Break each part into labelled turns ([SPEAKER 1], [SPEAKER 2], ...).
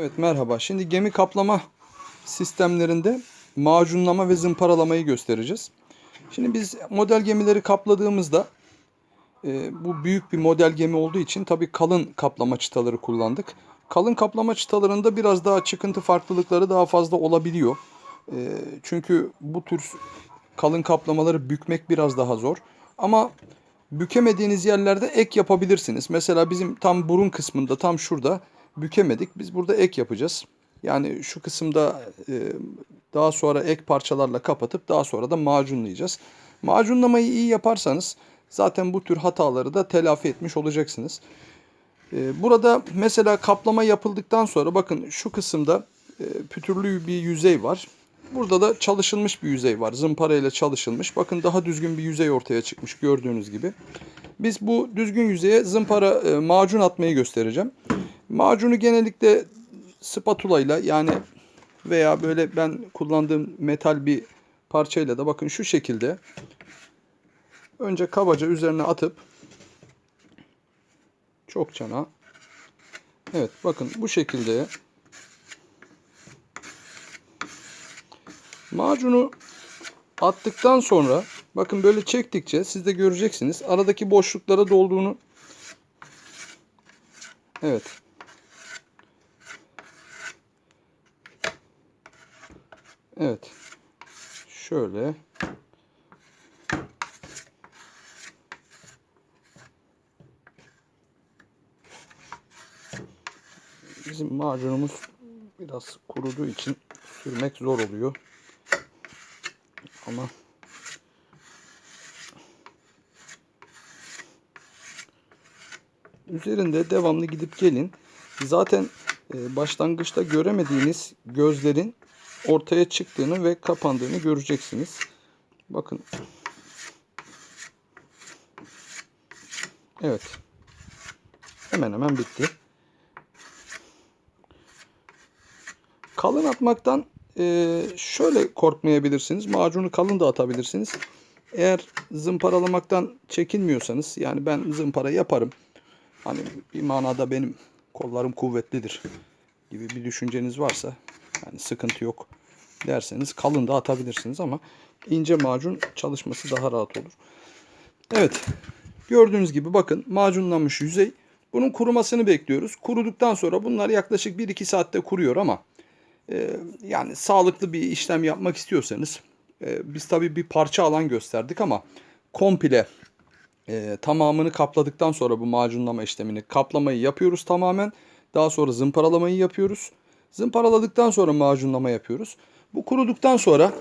[SPEAKER 1] Evet merhaba. Şimdi gemi kaplama sistemlerinde macunlama ve zımparalamayı göstereceğiz. Şimdi biz model gemileri kapladığımızda e, bu büyük bir model gemi olduğu için tabii kalın kaplama çıtaları kullandık. Kalın kaplama çıtalarında biraz daha çıkıntı farklılıkları daha fazla olabiliyor. E, çünkü bu tür kalın kaplamaları bükmek biraz daha zor. Ama bükemediğiniz yerlerde ek yapabilirsiniz. Mesela bizim tam burun kısmında tam şurada bükemedik. Biz burada ek yapacağız. Yani şu kısımda e, daha sonra ek parçalarla kapatıp daha sonra da macunlayacağız. Macunlamayı iyi yaparsanız zaten bu tür hataları da telafi etmiş olacaksınız. E, burada mesela kaplama yapıldıktan sonra bakın şu kısımda e, pütürlü bir yüzey var. Burada da çalışılmış bir yüzey var. Zımpara ile çalışılmış. Bakın daha düzgün bir yüzey ortaya çıkmış gördüğünüz gibi. Biz bu düzgün yüzeye zımpara e, macun atmayı göstereceğim. Macunu genellikle spatula ile yani veya böyle ben kullandığım metal bir parçayla da bakın şu şekilde önce kabaca üzerine atıp çok çana. Evet bakın bu şekilde. Macunu attıktan sonra bakın böyle çektikçe siz de göreceksiniz. Aradaki boşluklara dolduğunu. Evet Evet. Şöyle. Bizim macunumuz biraz kuruduğu için sürmek zor oluyor. Ama üzerinde devamlı gidip gelin. Zaten e, başlangıçta göremediğiniz gözlerin ortaya çıktığını ve kapandığını göreceksiniz. Bakın. Evet. Hemen hemen bitti. Kalın atmaktan e, şöyle korkmayabilirsiniz. Macunu kalın da atabilirsiniz. Eğer zımparalamaktan çekinmiyorsanız yani ben zımpara yaparım. Hani bir manada benim kollarım kuvvetlidir gibi bir düşünceniz varsa yani sıkıntı yok derseniz kalın da atabilirsiniz ama ince macun çalışması daha rahat olur. Evet. Gördüğünüz gibi bakın macunlanmış yüzey. Bunun kurumasını bekliyoruz. Kuruduktan sonra bunlar yaklaşık 1-2 saatte kuruyor ama e, yani sağlıklı bir işlem yapmak istiyorsanız e, biz tabii bir parça alan gösterdik ama komple e, tamamını kapladıktan sonra bu macunlama işlemini kaplamayı yapıyoruz tamamen. Daha sonra zımparalamayı yapıyoruz. Zımparaladıktan sonra macunlama yapıyoruz. Bu kuruduktan sonra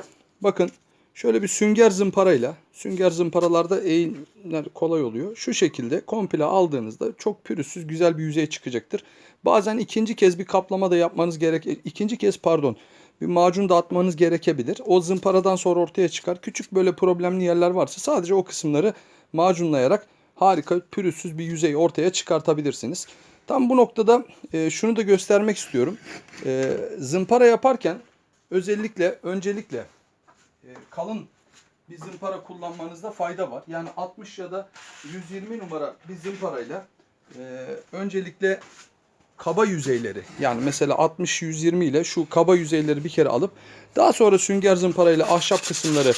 [SPEAKER 1] bakın şöyle bir sünger zımparayla sünger zımparalarda eğimler kolay oluyor. Şu şekilde komple aldığınızda çok pürüzsüz güzel bir yüzey çıkacaktır. Bazen ikinci kez bir kaplama da yapmanız gerek ikinci kez pardon bir macun dağıtmanız gerekebilir. O zımparadan sonra ortaya çıkar. Küçük böyle problemli yerler varsa sadece o kısımları macunlayarak harika pürüzsüz bir yüzey ortaya çıkartabilirsiniz. Tam bu noktada e, şunu da göstermek istiyorum. E, zımpara yaparken özellikle öncelikle e, kalın bir zımpara kullanmanızda fayda var. Yani 60 ya da 120 numara bir zımparayla e, öncelikle kaba yüzeyleri yani mesela 60-120 ile şu kaba yüzeyleri bir kere alıp daha sonra sünger zımparayla ahşap kısımları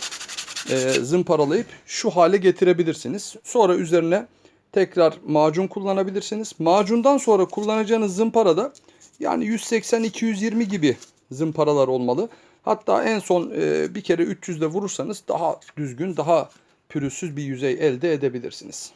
[SPEAKER 1] e, zımparalayıp şu hale getirebilirsiniz. Sonra üzerine tekrar macun kullanabilirsiniz. Macundan sonra kullanacağınız zımpara da yani 180-220 gibi zımparalar olmalı. Hatta en son e, bir kere 300'de vurursanız daha düzgün, daha pürüzsüz bir yüzey elde edebilirsiniz.